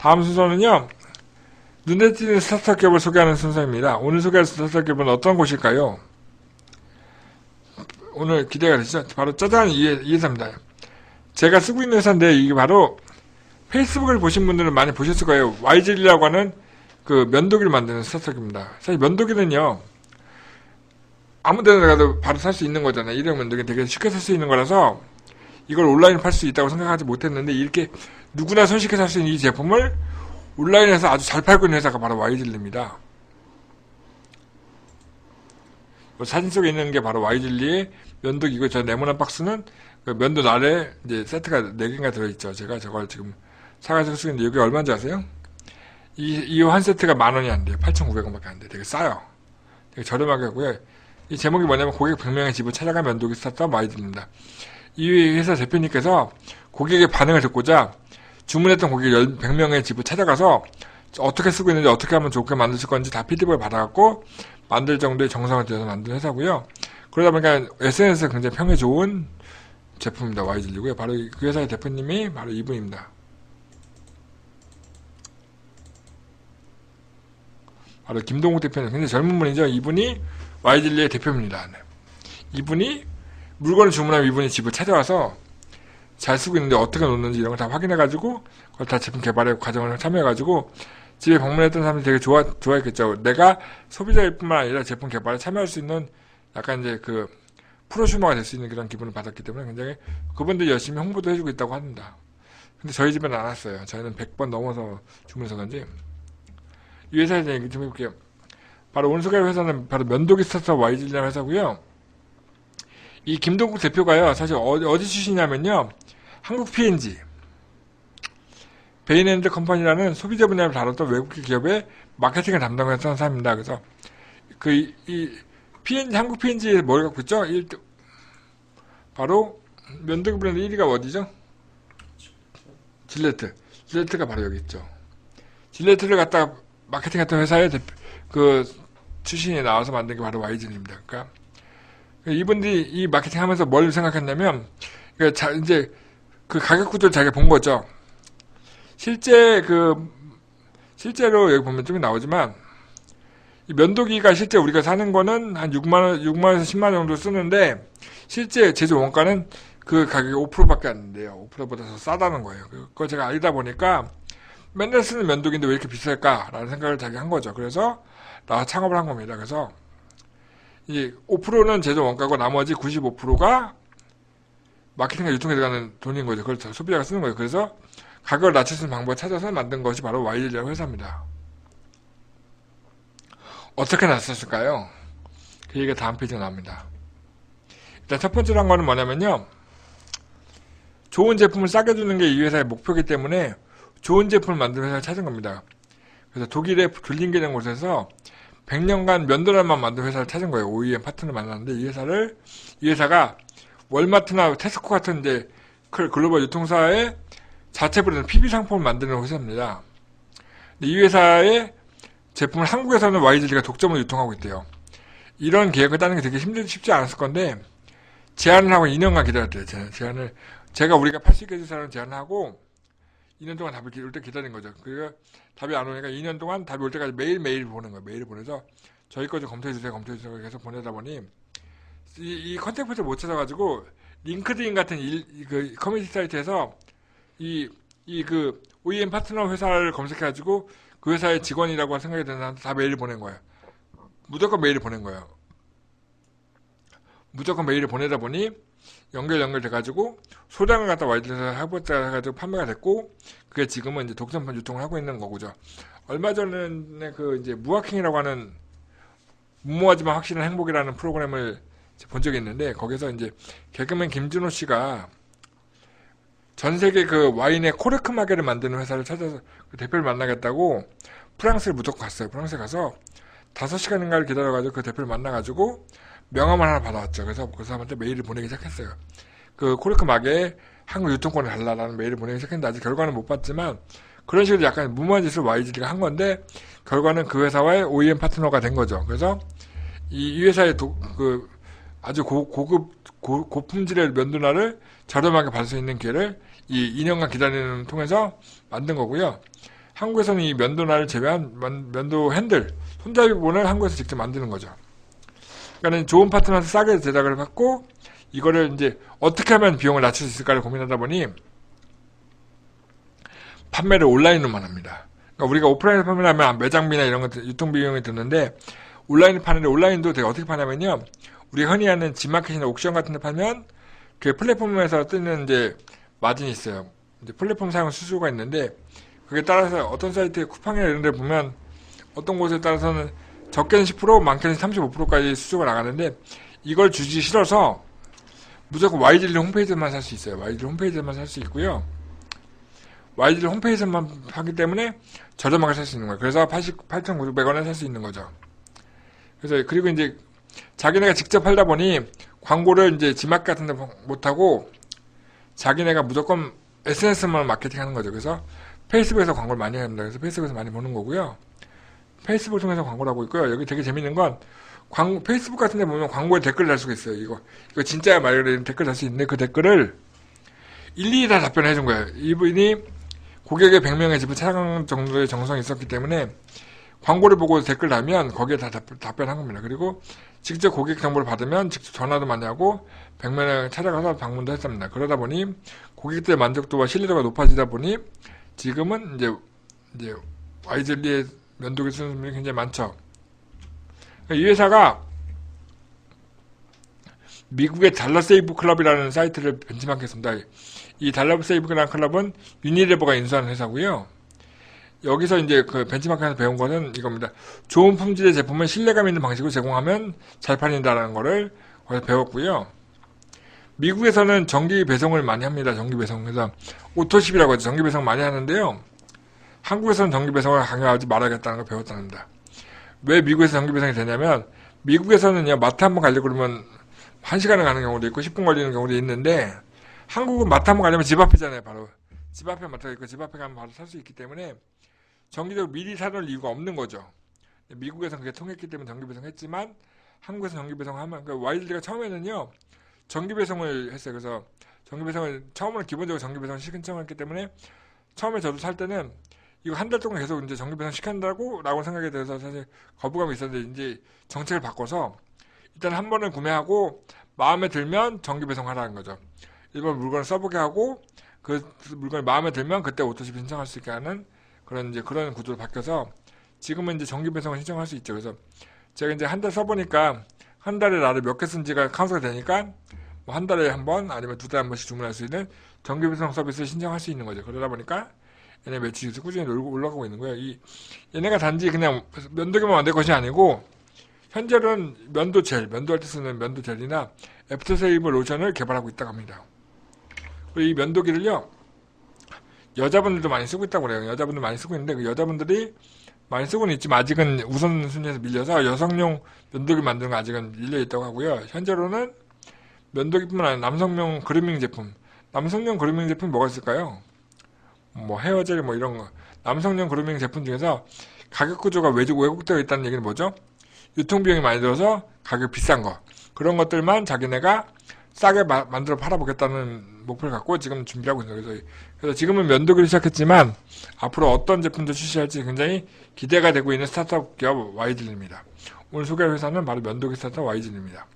다음 순서는요. 눈에 띄는 스타트업 기업을 소개하는 순서입니다. 오늘 소개할 스타트업 기업은 어떤 곳일까요? 오늘 기대가 되시죠? 바로 짜잔 이, 이 회사입니다. 제가 쓰고 있는 회사인데 이게 바로 페이스북을 보신 분들은 많이 보셨을 거예요. YG라고 하는 그 면도기를 만드는 스타트업입니다. 사실 면도기는요. 아무 데나 가도 바로 살 수 있는 거잖아요. 일회용 면도기 되게 쉽게 살 수 있는 거라서 이걸 온라인에 팔수 있다고 생각하지 못했는데 이렇게 누구나 손쉽게 살 수 있는 이 제품을 온라인에서 아주 잘 팔고 있는 회사가 바로 YG입니다. 사진 속에 있는 게 바로 YG리의 면도기고 저 네모난 박스는 그 면도 날에 이제 세트가 4개가 들어있죠. 제가 저걸 지금 사가지고 쓰고 있는데 여기 얼마인지 아세요? 이, 이 한 세트가 만 원이 안 돼요. 8,900원밖에 안 돼요. 되게 싸요. 되게 저렴하게 하고요. 이 제목이 뭐냐면 고객 100명의 집을 찾아가 면도기 스타트업 YG입니다. 이 회사 대표님께서 고객의 반응을 듣고자 주문했던 고객 100명의 집을 찾아가서 어떻게 쓰고 있는지 어떻게 하면 좋게 만드실 건지 다 피드백을 받아갖고 만들 정도의 정성을 들여서 만든 회사고요. 그러다 보니까 SNS에 굉장히 평이 좋은 제품입니다. YG리고요. 바로 그 회사의 대표님이 바로 이분입니다. 바로 김동욱 대표님. 굉장히 젊은 분이죠. 이분이 YG리의 대표입니다. 네. 이분이 물건을 주문하면 이분이 집을 찾아와서 잘 쓰고 있는데 어떻게 놓는지 이런 걸 다 확인해가지고 그걸 다 제품 개발의 과정을 참여해가지고 집에 방문했던 사람들이 되게 좋아, 좋아했겠죠. 내가 소비자일 뿐만 아니라 제품 개발에 참여할 수 있는 약간 이제 그 프로슈머가 될 수 있는 그런 기분을 받았기 때문에 굉장히 그분들이 열심히 홍보도 해주고 있다고 합니다. 근데 저희 집에는 안 왔어요. 저희는 100번 넘어서 주문해서 그런지. 이 회사에 대해 얘기 좀 해볼게요. 바로 소개할 회사는 바로 면도기 스타트업 YG라는 회사고요. 이 김동국 대표가요. 사실 어디, 어디 출신이냐면요. 한국 P&G. 베인앤드 컴퍼니라는 소비자 분야를 다뤘던 외국 기업의 마케팅을 담당했던 사람입니다. 그래서 그, 이, 이 P&G, 한국 P&G에 뭘 갖고 있죠? 1등. 바로 면도기 브랜드 1위가 어디죠? 질레트. 질레트가 바로 여기 있죠. 질레트를 갖다 마케팅했던 회사의 대표, 그 출신이 나와서 만든 게 바로 YG입니다. 그러니까 이분들이 이 마케팅 하면서 뭘 생각했냐면, 그 자, 이제 그 가격 구조를 자기가 본 거죠. 실제 그, 실제로 여기 보면 좀 나오지만, 이 면도기가 실제 우리가 사는 거는 한 6만 원, 6만 원에서 10만 원 정도 쓰는데, 실제 제조 원가는 그 가격이 5%밖에 안 돼요. 5%보다 더 싸다는 거예요. 그걸 제가 알다 보니까, 맨날 쓰는 면도기인데 왜 이렇게 비쌀까라는 생각을 자기 한 거죠. 그래서 나와 창업을 한 겁니다. 그래서 이 5%는 제조 원가고 나머지 95%가 마케팅과 유통에 들어가는 돈인 거죠. 그걸 소비자가 쓰는 거예요. 그래서 가격을 낮출 수 있는 방법을 찾아서 만든 것이 바로 YG라는 회사입니다. 어떻게 났었을까요? 그 얘기가 다음 페이지에 나옵니다. 일단 첫 번째로 한 거는 뭐냐면요. 좋은 제품을 싸게 주는 게 이 회사의 목표이기 때문에 좋은 제품을 만드는 회사를 찾은 겁니다. 그래서 독일의 둘링게라는 곳에서 100년간 면도날만 만든 회사를 찾은 거예요. OEM 파트너를 만났는데 이 회사를 이 회사가 월마트나 테스코 같은 이제 글로벌 유통사의 자체 브랜드 PB 상품을 만드는 회사입니다. 이 회사의 제품을 한국에서는 YG가 독점으로 유통하고 있대요. 이런 계획을 따는 게 되게 힘들 쉽지 않았을 건데 제안을 하고 2년간 기다렸대요. 제안을 제가 우리가 80개 주사를 제안하고 2년 동안 답을 올때 기다린 거죠. 그러니까 답이 안 오니까 2년 동안 답이 올 때까지 매일 매일 보는 거예요. 매일 보내서 저희 거 좀 검토해 주세요. 검토해 주세요. 계속 보내다 보니 이, 이 컨택트를 못 찾아가지고 링크드인 같은 일, 그 커뮤니티 사이트에서 이, 이 그 OEM 파트너 회사를 검색해가지고 그 회사의 직원이라고 생각이 드는 사람한테 다 메일을 보낸 거예요. 무조건 메일을 보낸 거예요. 무조건 메일을 보내다 보니 연결 연결돼가지고 소량을 갖다 와이드에서 해보자 해가지고 판매가 됐고 그게 지금은 이제 독점판 유통을 하고 있는 거고죠. 얼마 전에 그 이제 무화킹이라고 하는 무모하지만 확실한 행복이라는 프로그램을 본 적이 있는데 거기서 이제 개그맨 김준호 씨가 전 세계 그 와인의 코르크 마개를 만드는 회사를 찾아서 그 대표를 만나겠다고 프랑스를 무조건 갔어요. 프랑스에 가서 다섯 시간인가를 기다려가지고 그 대표를 만나가지고 명함을 하나 받아왔죠. 그래서 그 사람한테 메일을 보내기 시작했어요. 그 코르크 마개에 한국 유통권을 달라라는 메일을 보내기 시작했는데 아직 결과는 못 봤지만 그런 식으로 약간 무모한 짓을 YG가 한 건데 결과는 그 회사와의 OEM 파트너가 된 거죠. 그래서 이, 이 회사의 도, 그 아주 고, 고급 고, 고품질의 면도날을 저렴하게 받을 수 있는 기회를 이 2년간 기다리는 통해서 만든 거고요. 한국에서는 이 면도날을 제외한 면- 면도 핸들, 손잡이 부분을 한국에서 직접 만드는 거죠. 그러니까 좋은 파트너한테 싸게 제작을 받고 이거를 이제 어떻게 하면 비용을 낮출 수 있을까를 고민하다 보니 판매를 온라인으로만 합니다. 그러니까 우리가 오프라인에서 판매를 하면 매장비나 이런 것 유통 비용이 드는데 온라인에 파는데 온라인도 되게 어떻게 파냐면요. 우리가 흔히 하는 지마켓이나 옥션 같은 데 팔면 그 플랫폼에서 뜨는 이제 마진이 있어요. 이제 플랫폼 사용 수수료가 있는데 그게 따라서 어떤 사이트에 쿠팡이나 이런 데 보면 어떤 곳에 따라서는 적게는 10% 많게는 35%까지 수수료가 나가는데 이걸 주기 싫어서 무조건 YGL 홈페이지만 살 수 있어요. YGL 홈페이지만 살 수 있고요. YGL 홈페이지만 하기 때문에 저렴하게 살 수 있는 거예요. 그래서 88,900원에 살 수 있는 거죠. 그래서 그리고 이제 자기네가 직접 팔다 보니 광고를 이제 지막 같은 데 못하고 자기네가 무조건 SNS만 마케팅 하는 거죠. 그래서 페이스북에서 광고를 많이 합니다. 그래서 페이스북에서 많이 보는 거고요. 페이스북을 통해서 광고를 하고 있고요. 여기 되게 재밌는 건 광고, 페이스북 같은 데 보면 광고에 댓글 달 수가 있어요. 이거, 이거 진짜야 말이야 댓글 달 수 있는데 그 댓글을 일일이 다 답변해 준 거예요. 이분이 고객의 100명의 집을 찾아가는 정도의 정성이 있었기 때문에 광고를 보고 댓글 달면 거기에 다 답, 답변한 겁니다. 그리고 직접 고객 정보를 받으면 직접 전화도 많이 하고 100명을 찾아가서 방문도 했습니다. 그러다 보니 고객들의 만족도와 신뢰도가 높아지다 보니 지금은 이제 이제 와이즐리의 면도기 쓰는 분이 굉장히 많죠. 이 회사가 미국의 달러 세이브 클럽이라는 사이트를 벤치마크했습니다. 이 달러 세이브라는 클럽은 유니레버가 인수한 회사고요. 여기서 이제 그 벤치마크에서 배운 거는 이겁니다. 좋은 품질의 제품을 신뢰감 있는 방식으로 제공하면 잘 팔린다는 거를 거기서 배웠고요. 미국에서는 정기 배송을 많이 합니다. 정기 배송. 그래서 오토십이라고 하죠. 정기 배송 많이 하는데요. 한국에서는 정기 배송을 강요하지 말아야겠다는 걸 배웠답니다. 왜 미국에서 정기 배송이 되냐면 미국에서는요 마트 한번 가려고 그러면 한 시간을 가는 경우도 있고 10분 걸리는 경우도 있는데 한국은 마트 한번 가려면 집 앞이잖아요. 바로 집 앞에 마트가 있고 집 앞에 가면 바로 살 수 있기 때문에 정기적으로 미리 사놓을 이유가 없는 거죠. 미국에서는 그게 통했기 때문에 정기 배송했지만 한국에서 정기 배송하면 그 와이드가 처음에는요 정기 배송을 했어요. 그래서 정기 배송을 처음으로 기본적으로 정기 배송을 신청했기 때문에 처음에 저도 살 때는 이거 한 달 동안 계속 이제 정기 배송 시킨다고 라고 생각이 들어서 사실 거부감이 있었는데 이제 정책을 바꿔서 일단 한 번은 구매하고 마음에 들면 정기 배송하라는 거죠. 일본 물건을 써보게 하고 그 물건이 마음에 들면 그때 오토십 신청할 수 있게 하는 그런 이제 그런 구조로 바뀌어서 지금은 이제 정기 배송을 신청할 수 있죠. 그래서 제가 이제 한 달 써보니까 한 달에 나를 몇 개 쓴지가 카운트가 되니까 뭐 한 달에 한 번 아니면 두 달에 한 번씩 주문할 수 있는 정기 배송 서비스를 신청할 수 있는 거죠. 그러다 보니까 얘네 매출이 꾸준히 올라가고 있는 거예요. 이 얘네가 단지 그냥 면도기만 만들 것이 아니고 현재는 면도 젤, 면도할 때 쓰는 면도 젤이나 애프터세이브 로션을 개발하고 있다고 합니다. 이 면도기를요 여자분들도 많이 쓰고 있다고 그래요. 여자분들 많이 쓰고 있는데 그 여자분들이 많이 쓰고는 있지만 아직은 우선순위에서 밀려서 여성용 면도기 만드는 거 아직은 밀려 있다고 하고요. 현재로는 면도기뿐만 아니라 남성용 그루밍 제품, 남성용 그루밍 제품 뭐가 있을까요? 뭐 헤어젤 뭐 이런 거 남성용 그루밍 제품 중에서 가격 구조가 외국 왜곡되어 있다는 얘기는 뭐죠? 유통비용이 많이 들어서 가격 비싼 거 그런 것들만 자기네가 싸게 마, 만들어 팔아보겠다는 목표를 갖고 지금 준비하고 있는. 그래서, 그래서 지금은 면도기를 시작했지만 앞으로 어떤 제품도 출시할지 굉장히 기대가 되고 있는 스타트업 기업 와이즐입니다. 오늘 소개할 회사는 바로 면도기 스타트업 와이즐입니다.